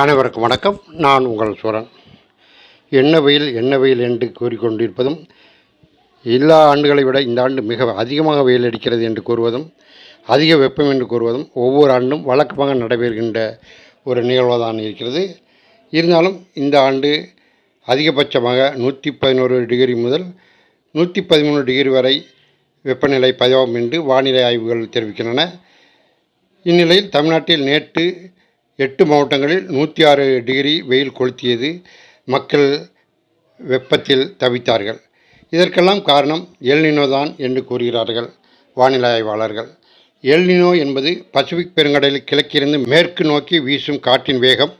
அனைவருக்கும் வணக்கம். நான் உங்கள் சுரன் என்ன வெயில் என்ன வெயில் என்று கூறிக்கொண்டிருப்பதும் எல்லா ஆண்டுகளை விட இந்த ஆண்டு மிக அதிகமாக வெயில் அடிக்கிறது என்று கூறுவதும் அதிக வெப்பம் என்று கூறுவதும் ஒவ்வொரு ஆண்டும் வழக்கமாக நடைபெறுகின்ற ஒரு நிகழ்வாக தான் இருக்கிறது. இருந்தாலும் இந்த ஆண்டு அதிகபட்சமாக நூற்றி பதினோரு டிகிரி முதல் நூற்றி பதிமூணு டிகிரி வரை வெப்பநிலை பதிவாகும் என்று வானிலை ஆய்வுகள் தெரிவிக்கின்றன. இந்நிலையில் தமிழ்நாட்டில் நேற்று எட்டு மாவட்டங்களில் நூற்றி ஆறு டிகிரி வெயில் கொளுத்தியது மக்கள் வெப்பத்தில் தவித்தார்கள். இதற்கெல்லாம் காரணம் எல்னினோ தான் என்று கூறுகிறார்கள் வானிலை ஆய்வாளர்கள். எல்னினோ என்பது பசிபிக் பெருங்கடலில் கிழக்கிருந்து மேற்கு நோக்கி வீசும் காற்றின் வேகம்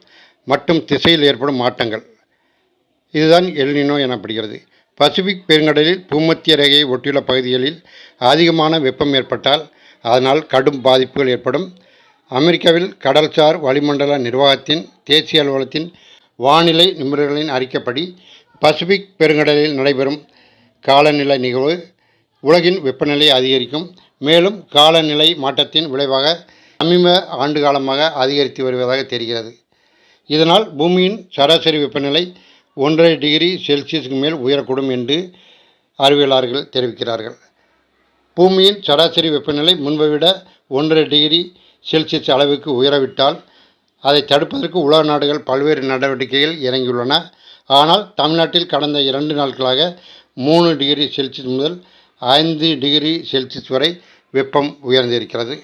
மற்றும் திசையில் ஏற்படும் மாற்றங்கள் இதுதான் எல்னினோ எனப்படுகிறது. பசிபிக் பெருங்கடலில் பூமத்திய ரேகையை ஒட்டியுள்ள பகுதிகளில் அதிகமான வெப்பம் ஏற்பட்டால் அதனால் கடும் பாதிப்புகள் ஏற்படும். அமெரிக்காவில் கடல்சார் வளிமண்டல நிர்வாகத்தின் தேசிய அலுவலகத்தின் வானிலை நிபுணர்களின் அறிக்கைப்படி பசிபிக் பெருங்கடலில் நடைபெறும் காலநிலை நிகழ்வு உலகின் வெப்பநிலை அதிகரிக்கும். மேலும் காலநிலை மாற்றத்தின் விளைவாக சமீப ஆண்டு காலமாக அதிகரித்து வருவதாக தெரிகிறது. இதனால் பூமியின் சராசரி வெப்பநிலை ஒன்றரை டிகிரி செல்சியஸுக்கு மேல் உயரக்கூடும் என்று அறிவியலாளர்கள் தெரிவிக்கிறார்கள். பூமியின் சராசரி வெப்பநிலை முன்பை விட ஒன்றரை டிகிரி செல்சியஸ் அளவுக்கு உயரவிட்டால் அதை தடுப்பதற்கு உலக நாடுகள் பல்வேறு நடவடிக்கைகள் இறங்கியுள்ளன. ஆனால் தமிழ்நாட்டில் கடந்த இரண்டு நாட்களாக மூணு டிகிரி செல்சியஸ் முதல் ஐந்து டிகிரி செல்சியஸ் வரை வெப்பம் உயர்ந்திருக்கிறது.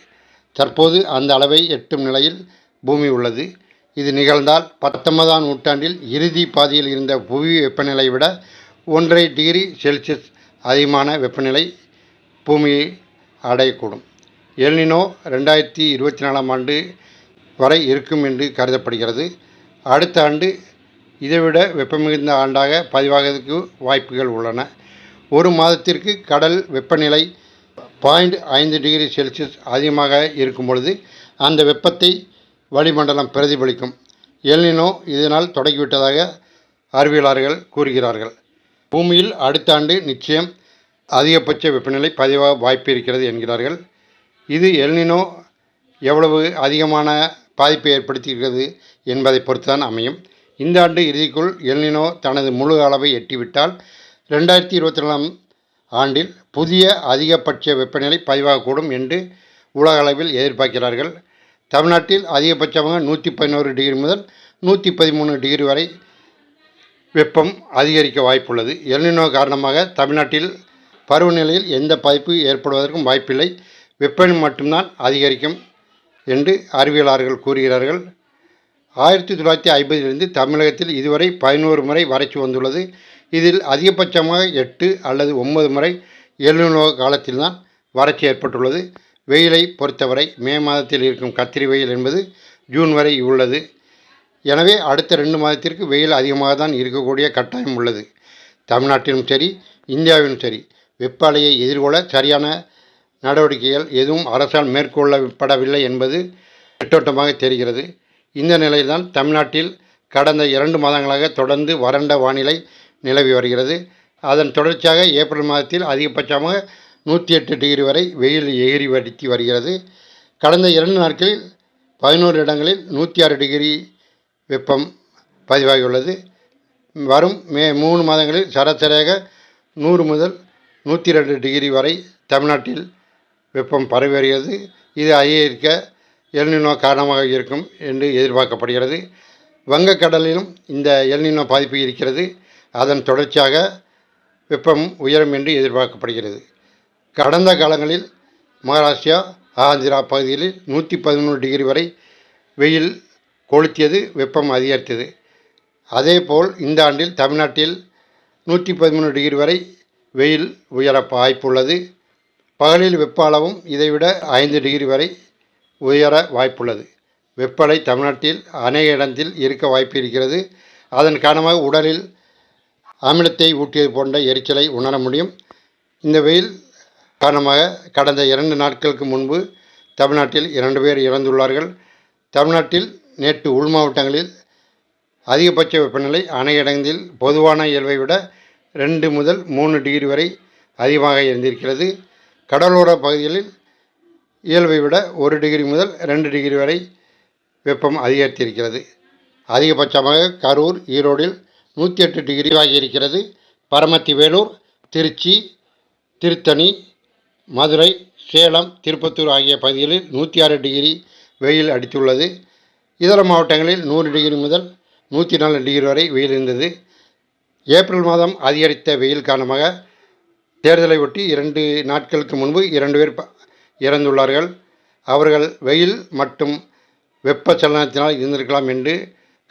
தற்போது அந்த அளவை எட்டும் நிலையில் பூமி உள்ளது. இது நிகழ்ந்தால் பத்தொன்பதாம் நூற்றாண்டில் இறுதி பாதியில் இருந்த புவி வெப்பநிலை விட ஒன்றரை டிகிரி செல்சியஸ் அதிகமான வெப்பநிலை பூமியை அடையக்கூடும். எல்னினோ ரெண்டாயிரத்தி இருபத்தி நாலாம் ஆண்டு வரை இருக்கும் என்று கருதப்படுகிறது. அடுத்த ஆண்டு இதைவிட வெப்பமிகுந்த ஆண்டாக பதிவாகிறதுக்கு வாய்ப்புகள் உள்ளன. ஒரு மாதத்திற்கு கடல் வெப்பநிலை பாயிண்ட் ஐந்து டிகிரி செல்சியஸ் அதிகமாக இருக்கும் பொழுது அந்த வெப்பத்தை வளிமண்டலம் பிரதிபலிக்கும். எல்னினோ இதனால் தொடங்கிவிட்டதாக அறிவியலாளர்கள் கூறுகிறார்கள். பூமியில் அடுத்த ஆண்டு நிச்சயம் அதிகபட்ச வெப்பநிலை பதிவாக வாய்ப்பு இருக்கிறது என்கிறார்கள். இது எல்னினோ எவ்வளவு அதிகமான பாதிப்பை ஏற்படுத்தியிருக்கிறது என்பதை பொறுத்துதான் அமையும். இந்த ஆண்டு இறுதிக்குள் எல்னினோ தனது முழு அளவை எட்டிவிட்டால் ரெண்டாயிரத்தி இருபத்தி நாலாம் ஆண்டில் புதிய அதிகபட்ச வெப்பநிலை பதிவாகக்கூடும் என்று உலக அளவில் எதிர்பார்க்கிறார்கள். தமிழ்நாட்டில் அதிகபட்சமாக நூற்றி பதினோரு டிகிரி முதல் நூற்றி பதிமூணு டிகிரி வரை வெப்பம் அதிகரிக்க வாய்ப்புள்ளது. எல்னினோ காரணமாக தமிழ்நாட்டில் பருவநிலையில் எந்த பாதிப்பு ஏற்படுவதற்கும் வாய்ப்பில்லை. வெப்பநிலை மட்டும்தான் அதிகரிக்கும் என்று அறிவியலாளர்கள் கூறுகிறார்கள். ஆயிரத்தி தொள்ளாயிரத்தி ஐம்பதிலிருந்து தமிழகத்தில் இதுவரை பதினோரு முறை வறட்சி வந்துள்ளது. இதில் அதிகபட்சமாக எட்டு அல்லது ஒன்பது முறை எல்நிலோ காலத்தில்தான் வறட்சி ஏற்பட்டுள்ளது. வெயிலை பொறுத்தவரை மே மாதத்தில் இருக்கும் கத்திரி வெயில் என்பது ஜூன் வரை உள்ளது. எனவே அடுத்த ரெண்டு மாதத்திற்கு வெயில் அதிகமாக தான் இருக்கக்கூடிய கட்டாயம் உள்ளது. தமிழ்நாட்டிலும் சரி இந்தியாவிலும் சரி வெப்ப அலையை எதிர்கொள்ள சரியான நடவடிக்கைகள் எதுவும் அரசால் மேற்கொள்ளப்படவில்லை என்பது திட்டோட்டமாக தெரிகிறது. இந்த நிலையில்தான் தமிழ்நாட்டில் கடந்த இரண்டு மாதங்களாக தொடர்ந்து வறண்ட வானிலை நிலவி வருகிறது. அதன் தொடர்ச்சியாக ஏப்ரல் மாதத்தில் அதிகபட்சமாக நூற்றி எட்டு டிகிரி வரை வெயில் எகிரி வடித்து வருகிறது. கடந்த இரண்டு நாட்களில் பதினோரு இடங்களில் நூற்றி ஆறு டிகிரி வெப்பம் பதிவாகியுள்ளது. வரும் மே மூணு மாதங்களில் சராசரியாக நூறு முதல் நூற்றி ரெண்டு டிகிரி வரை தமிழ்நாட்டில் வெப்பம் பரவி இது அதிகரிக்க எல்நினோ காரணமாக இருக்கும் என்று எதிர்பார்க்கப்படுகிறது. வங்கக்கடலிலும் இந்த எல்நினோ பாதிப்பு இருக்கிறது. அதன் தொடர்ச்சியாக வெப்பம் உயரும் என்று எதிர்பார்க்கப்படுகிறது. கடந்த காலங்களில் மகாராஷ்டிரா ஆந்திரா பகுதிகளில் நூற்றி பதினொன்று டிகிரி வரை வெயில் கொளுத்தியது வெப்பம் அதிகரித்தது. அதேபோல் இந்த ஆண்டில் தமிழ்நாட்டில் நூற்றி பதிமூணு டிகிரி வரை வெயில் உயர வாய்ப்புள்ளது. பகலில் வெப்ப அளவும் இதைவிட ஐந்து டிகிரி வரை உயர வாய்ப்புள்ளது. வெப்பலை தமிழ்நாட்டில் அநேக இடத்தில் இருக்க வாய்ப்பு இருக்கிறது. அதன் காரணமாக உடலில் அமிலத்தை ஊட்டியது போன்ற எரிச்சலை உணர முடியும். இந்த வெயில் காரணமாக கடந்த இரண்டு நாட்களுக்கு முன்பு தமிழ்நாட்டில் இரண்டு பேர் இறந்துள்ளார்கள். தமிழ்நாட்டில் நேற்று உள் மாவட்டங்களில் அதிகபட்ச வெப்பநிலை அநேக இடங்களில் பொதுவான இயல்பை விட ரெண்டு முதல் மூணு டிகிரி வரை அதிகமாக இருந்திருக்கிறது. கடலோர பகுதிகளில் இயல்பை விட ஒரு டிகிரி முதல் ரெண்டு டிகிரி வரை வெப்பம் அதிகரித்திருக்கிறது. அதிகபட்சமாக கரூர் ஈரோடில் நூற்றி எட்டு டிகிரி ஆகியிருக்கிறது பரமத்தி வேலூர் திருச்சி திருத்தணி மதுரை சேலம் திருப்பத்தூர் ஆகிய பகுதிகளில் நூற்றி ஆறு டிகிரி வெயில் அடித்துள்ளது. இதர மாவட்டங்களில் நூறு டிகிரி முதல் நூற்றி நாலு டிகிரி வரை வெயில் இருந்தது. ஏப்ரல் மாதம் அதிகரித்த வெயில் காரணமாக தேர்தலை ஒட்டி இரண்டு நாட்களுக்கு முன்பு இரண்டு பேர் இறந்துள்ளார்கள். அவர்கள் வெயில் மற்றும் வெப்பச்சலனத்தினால் இருந்திருக்கலாம் என்று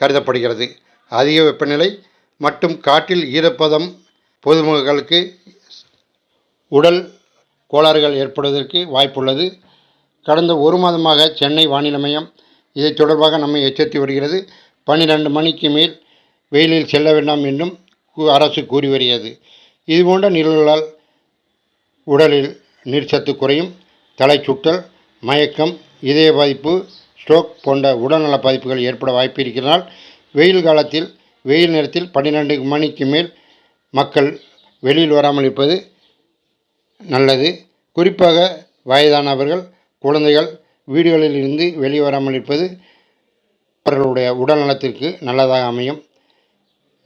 கருதப்படுகிறது. அதிக வெப்பநிலை மற்றும் காற்றில் ஈரப்பதம் பொதுமக்களுக்கு உடல் கோளாறுகள் ஏற்படுவதற்கு வாய்ப்புள்ளது. கடந்த ஒரு மாதமாக சென்னை வானிலை மையம் இது தொடர்பாக நம்மை எச்சரித்து வருகிறது. பன்னிரண்டு மணிக்கு மேல் வெயிலில் செல்ல வேண்டாம் என்றும் அரசு கூறி வருகிறது. இதுபோன்ற நிகழ்வுகளால் உடலில் நீர்ச்சத்து குறையும் தலைச்சுற்றல் மயக்கம் இதய பாதிப்பு ஸ்ட்ரோக் போன்ற உடல்நல பாதிப்புகள் ஏற்பட வாய்ப்பு இருக்கிறதால் வெயில் காலத்தில் வெயில் நேரத்தில் பன்னிரெண்டு மணிக்கு மேல் மக்கள் வெளியில் வராமல் இருப்பது நல்லது. குறிப்பாக வயதானவர்கள் குழந்தைகள் வீடுகளில் இருந்து வெளியே வராமல் இருப்பது அவர்களுடைய உடல் நலத்திற்கு நல்லதாக அமையும்.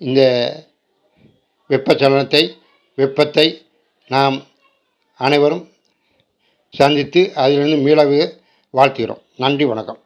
இந்த வெப்பச்சலனத்தை வெப்பத்தை நாம் அனைவரும் சந்தித்து அதிலிருந்து மீளவே வாழ்த்துகிறோம். நன்றி வணக்கம்.